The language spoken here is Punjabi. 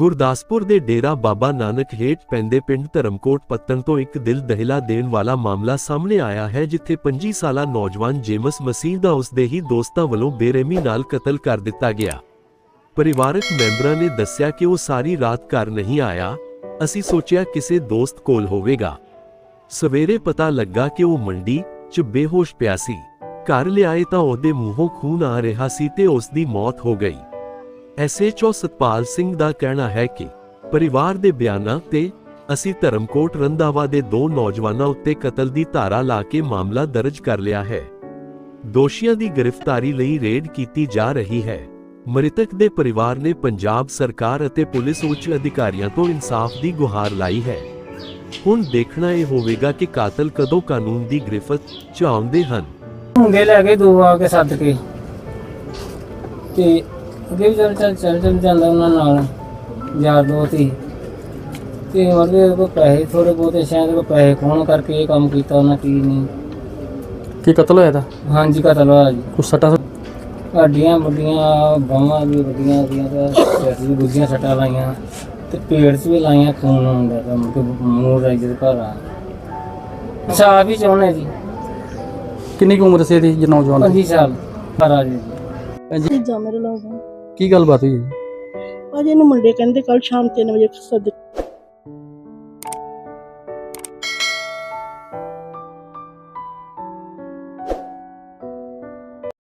ਗੁਰਦਾਸਪੁਰ ਦੇ ਡੇਰਾ ਬਾਬਾ ਨਾਨਕ ਹੇਠ ਪੈਂਦੇ ਪਿੰਡ ਧਰਮਕੋਟ ਪੱਤਨ ਤੋਂ ਇੱਕ ਦਿਲ ਦਹਿਲਾ ਦੇਣ ਵਾਲਾ ਮਾਮਲਾ ਸਾਹਮਣੇ ਆਇਆ ਹੈ, ਜਿੱਥੇ 25 ਸਾਲਾ ਨੌਜਵਾਨ ਜੇਮਸ ਮਸੀਹ ਦਾ ਉਸਦੇ ਹੀ ਦੋਸਤਾਂ ਵੱਲੋਂ ਬੇਰਹਿਮੀ ਨਾਲ ਕਤਲ ਕਰ ਦਿੱਤਾ ਗਿਆ। ਪਰਿਵਾਰਕ ਮੈਂਬਰਾਂ ਨੇ ਦੱਸਿਆ ਕਿ ਉਹ ਸਾਰੀ ਰਾਤ ਘਰ ਨਹੀਂ ਆਇਆ। ਅਸੀਂ ਸੋਚਿਆ ਕਿਸੇ ਦੋਸਤ ਕੋਲ ਹੋਵੇਗਾ। ਸਵੇਰੇ ਪਤਾ ਲੱਗਾ ਕਿ ਉਹ ਮੰਡੀ 'ਚ ਬੇਹੋਸ਼ ਪਿਆ ਸੀ। ਘਰ ਲਿਆਏ ਤਾਂ ਉਹਦੇ ਮੂੰਹੋਂ ਖੂਨ ਆ ਰਿਹਾ ਸੀ ਤੇ ਉਸ ਦੀ ਮੌਤ ਹੋ ਗਈ। ਐਸਐਚਓ ਸਤਪਾਲ ਸਿੰਘ ਦਾ ਕਹਿਣਾ ਹੈ ਕਿ ਪਰਿਵਾਰ ਦੇ ਬਿਆਨਾਂ ਤੇ ਅਸੀਂ ਧਰਮਕੋਟ ਰੰਧਾਵਾ ਦੇ ਦੋ ਨੌਜਵਾਨਾਂ ਉੱਤੇ ਕਤਲ ਦੀ ਧਾਰਾ ਲਾ ਕੇ ਮਾਮਲਾ ਦਰਜ ਕਰ ਲਿਆ ਹੈ। ਦੋਸ਼ੀਆਂ ਦੀ ਗ੍ਰਿਫਤਾਰੀ ਲਈ ਰੇਡ ਕੀਤੀ ਜਾ ਰਹੀ ਹੈ। ਮ੍ਰਿਤਕ ਦੇ ਪਰਿਵਾਰ ਨੇ ਪੰਜਾਬ ਸਰਕਾਰ ਅਤੇ ਪੁਲਿਸ ਉੱਚ ਅਧਿਕਾਰੀਆਂ ਤੋਂ ਇਨਸਾਫ ਦੀ ਗੁਹਾਰ ਲਾਈ ਹੈ। ਹੁਣ ਦੇਖਣਾ ਇਹ ਹੋਵੇਗਾ ਕਿ ਕਾਤਲ ਕਦੋਂ ਕਾਨੂੰਨ ਦੀ ਗ੍ਰਿਫਤ 'ਚ ਆਉਂਦੇ ਹਨ। ਮੁੰਡੇ ਲੈ ਕੇ ਦੋ ਆ ਕੇ ਸੱਦ ਕੇ। ਤੇ ਅੱਗੇ ਵੀ ਚੱਲ ਚੱਲ ਚੱਲ ਚੱਲ ਜਾਂਦਾ ਉਹਨਾਂ ਨਾਲ ਯਾਰ ਦੋਸਤ ਹੀ। ਤੇ ਉਹਦੇ ਕੋਲ ਪੈਸੇ ਥੋੜੇ ਬਹੁਤੇ ਸ਼ਾਇਦ ਕੋ ਪੈਸੇ ਖੋਣ ਕਰਕੇ ਇਹ ਕੰਮ ਕੀਤਾ ਉਹਨਾਂ ਕੀ ਨਹੀਂ। ਕੀ ਕਤਲ ਹੋਇਆ ਦਾ ਹਾਂਜੀ ਕਤਲ ਹੋਇਆ ਜੀ। ਕੁਛ ਸੱਟਾਂ ਹੱਡੀਆਂ ਵੱਡੀਆਂ ਬਾਹਾਂ ਵੀ ਵੱਡੀਆਂ ਦੀਆਂ ਤੇ ਸਿਰ ਵੀ ਗੁੱਜੀਆਂ ਸੱਟਾਂ ਲਾਈਆਂ। ਤੇ ਪੇਟ 'ਚ ਵੀ ਲਾਈਆਂ ਖੂਨ ਹੁੰਦਾ ਤਾਂ ਮੁੜ ਕੇ ਮੂੰਹ ਰਾਈ ਦੇ ਘਰ ਆ। ਸਾਹ ਵੀ ਚਾਹੁੰਦੇ ਜੀ। ਕਿੰਨੀ ਕੁ ਉਮਰ ਸੀ ਇਹਦੀ ਜੇ ਨੌਜਵਾਨ ਦੀ? 25 ਸਾਲ। ਘਰ ਆ ਜੀ। ਹਾਂਜੀ ਭਤੀਜਾ ਮੇਰੇ ਲਾਗਾ ਕੀ ਗੱਲਬਾਤ ਹੋਈ ਜੀ? ਅਜੇ ਇਹਨੂੰ ਮੁੰਡੇ ਕਹਿੰਦੇ ਕੱਲ ਸ਼ਾਮ 3 ਵਜੇ ਸੱਦ